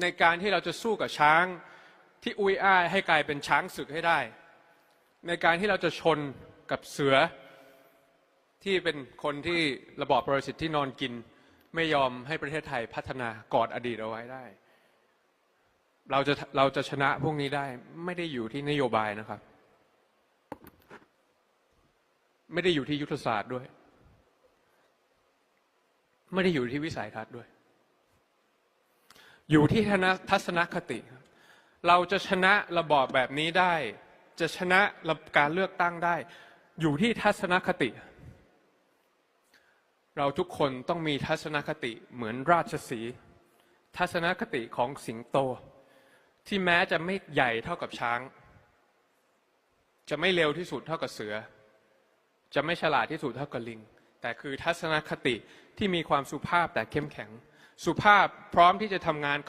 ในการที่เราจะสู้กับช้างที่อุ้ยอ้ายให้กลายเป็นช้างศึกให้ได้ ในการที่เราจะชนกับเสือที่เป็นคนที่ระบอบประสิทธิ์ที่นอนกิน ไม่ยอมให้ประเทศไทยพัฒนากอดอดีตเอาไว้ได้ เราจะเราจะชนะพวกนี้ได้ไม่ได้อยู่ที่นโยบายนะครับ ไม่ได้อยู่ที่ยุทธศาสตร์ด้วย ไม่ได้อยู่ที่วิสัยทัศน์ด้วย อยู่ที่ทัศนคติ เราจะชนะระบอบแบบนี้ได้ จะชนะการเลือกตั้งได้ อยู่ที่ทัศนคติ เราทุกคนต้องมีทัศนคติเหมือนราชสีทัศนคติของสิงโต ที่แม้จะไม่ใหญ่เท่ากับช้าง จะไม่เร็วที่สุดเท่ากับเสือ จะไม่ฉลาดที่สุดเท่ากับลิง แต่คือทัศนคติที่มีความสุภาพแต่เข้มแข็ง สุภาพพร้อมที่จะทำงานเข้า